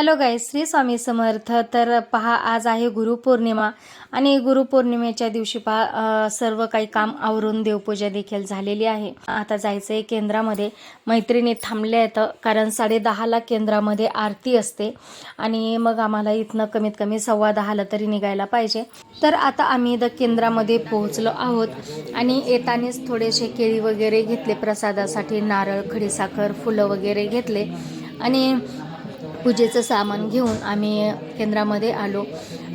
Hello गाय श्री स्वामी समर्थ. तर पहा आज आहे गुरुपौर्णिमा आणि गुरुपौर्णिमेच्या दिवशी पहा सर्व काही काम आवरून देवपूजा देखील झालेली आहे. आता जायचं आहे केंद्रामध्ये. मैत्रिणी थांबल्या आहेत कारण साडेदहाला केंद्रामध्ये आरती असते आणि मग आम्हाला इथनं कमीत कमी सव्वा दहाला तरी निघायला पाहिजे. तर आता आम्ही द केंद्रामध्ये पोहोचलो आहोत आणि येतानेच थोडेसे केळी वगैरे घेतले प्रसादासाठी नारळ खडीसाखर फुलं वगैरे घेतले. आणि पूजेचं सामान घेऊन आम्ही केंद्रामध्ये आलो.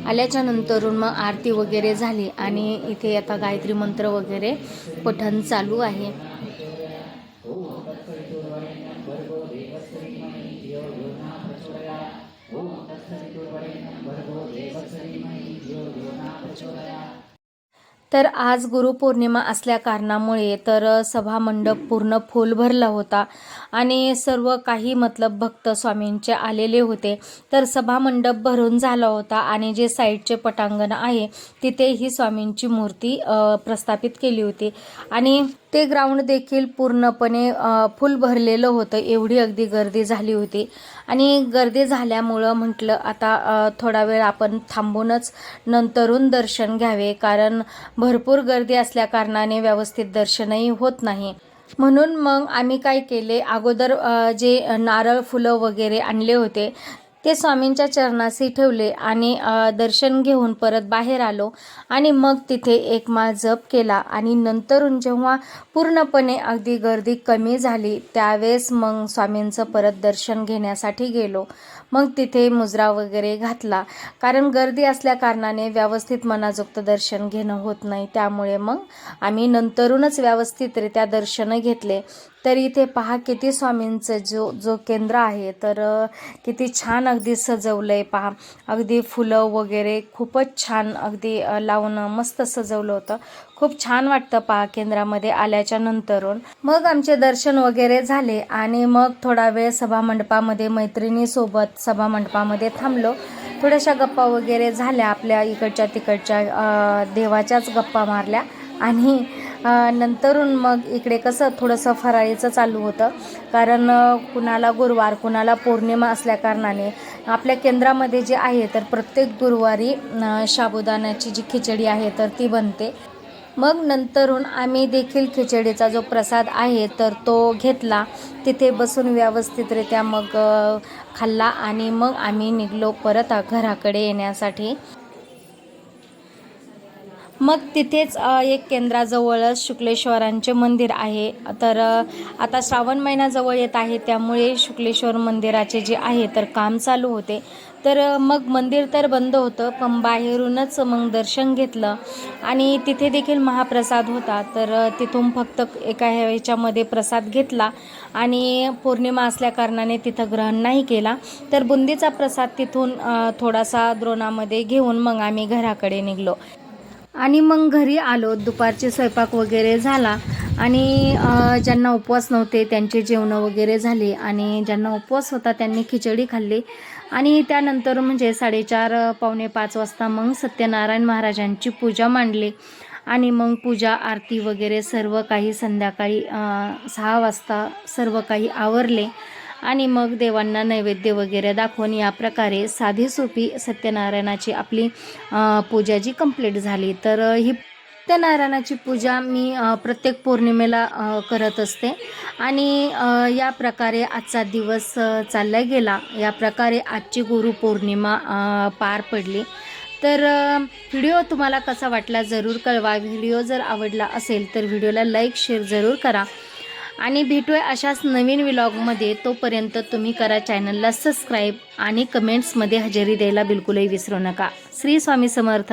आल्याच्या नंतरून मग आरती वगैरे झाली आणि इथे आता गायत्री मंत्र वगैरे पठण चालू आहे. तर आज गुरुपौर्णिमा असल्या कारणामुळे तर सभा मंडप पूर्ण फुल भरला होता आणि सर्व काही मतलब भक्त स्वामींचे आलेले होते. तर सभा मंडप भरून झाला होता आणि जे साईडचे पटांगण आहे तिथे ही स्वामींची मूर्ती प्रस्थापित केली होती. आणि ते ग्राउंड देखील पूर्णपणे फुल भरलेलं होतं. एवढी अगदी गर्दी झाली होती. आणि गर्दी झाल्यामुळं म्हटलं आता थोडा वेळ आपण थांबूनच नंतरून दर्शन घ्यावे. कारण भरपूर गर्दी असल्या कारणाने व्यवस्थित दर्शनही होत नाही. म्हणून मग आम्ही काय केले? अगोदर जे नारळ फुलं वगैरे आणले होते ते स्वामींच्या चरणाशी ठेवले आणि दर्शन घेऊन परत बाहेर आलो आणि मग तिथे एक माळ जप केला आणि नंतरून जेव्हा पूर्णपणे अगदी गर्दी कमी झाली त्यावेळेस मग स्वामींचं परत दर्शन घेण्यासाठी गेलो. मग तिथे मुजरा वगैरे घातला. कारण गर्दी असल्या कारणाने व्यवस्थित मनाजोगतं दर्शन घेणं होत नाही. त्यामुळे मग आम्ही नंतरूनच व्यवस्थितरित्या दर्शनं घेतले. तर इथे पहा किती स्वामींचं जो जो केंद्र आहे. तर किती छान अगदी सजवलं आहे पहा. अगदी फुलं वगैरे खूपच छान अगदी लावून मस्त सजवलं होतं. खूप छान वाटतं पहा केंद्रामध्ये आल्याच्या नंतरून. मग आमचे दर्शन वगैरे झाले आणि मग थोडा वेळ सभा मंडपामध्ये मैत्रिणीसोबत सभा मंडपामध्ये थांबलो. थोड्याशा गप्पा वगैरे झाल्या आपल्या इकडच्या तिकडच्या देवाच्याच गप्पा मारल्या आणि नंतरून मग इकडे कसं थोडंसं फराळीचं चालू होतं. कारण कुणाला गुरुवार कुणाला पौर्णिमा असल्या कारणाने आपल्या केंद्रामध्ये जे आहे तर प्रत्येक गुरुवारी अ, साबुदाण्याची जी खिचडी आहे तर ती बनते. मग नंतरून आम्ही देखील खिचडीचा जो प्रसाद आहे तर तो घेतला. तिथे बसून व्यवस्थितरित्या मग खाल्ला आणि मग आम्ही निघलो परत घराकडे येण्यासाठी. मग तिथेच एक केंद्राजवळच शुक्लेश्वरांचे मंदिर आहे. तर आता श्रावण महिना जवळ येत आहे त्यामुळे शुक्लेश्वर मंदिराचे जे आहे तर काम चालू होते. तर मग मंदिर तर बंद होतं पण बाहेरूनच मग दर्शन घेतलं. आणि तिथे देखील महाप्रसाद होता. तर तिथून फक्त एका ह्याच्यामध्ये प्रसाद घेतला. आणि पौर्णिमा असल्याकारणाने तिथं ग्रहण नाही केला. तर बुंदीचा प्रसाद तिथून थोडासा द्रोणामध्ये घेऊन मग आम्ही घराकडे निघलो. आणि मग घरी आलो. दुपारचे स्वयंपाक वगैरे झाला. आणि ज्यांना उपवास नव्हते त्यांचे जेवणं वगैरे झाले. आणि ज्यांना उपवास होता त्यांनी खिचडी खाल्ली. आणि त्यानंतर म्हणजे साडेचार पावणे पाच वाजता मग सत्यनारायण महाराजांची पूजा मांडली. आणि मग पूजा आरती वगैरे सर्व काही संध्याकाळी सहा वाजता सर्व काही आवरले. आणि मग देवांना नैवेद्य वगैरे दाखवून या प्रकारे साधी सोपी सत्यनारायणाची आपली पूजा जी कंप्लीट झाली तर ही सत्यनारायणाची पूजा मी प्रत्येक पौर्णिमेला करत असते. आणि या प्रकारे आजचा दिवस चालला गेला. या प्रकारे आजची गुरुपौर्णिमा पौर्णिमा पार पडली. तर व्हिडिओ तुम्हाला कसा वाटला जरूर कळवा. व्हिडिओ जर आवडला असेल तर व्हिडिओला लाईक शेअर जरूर करा. आणि भेटूया अशाच नवीन व्लॉगमध्ये. तोपर्यंत तुम्ही करा चॅनलला सबस्क्राईब आणि कमेंट्समध्ये हजेरी द्यायला बिलकुलही विसरू नका. श्री स्वामी समर्थ.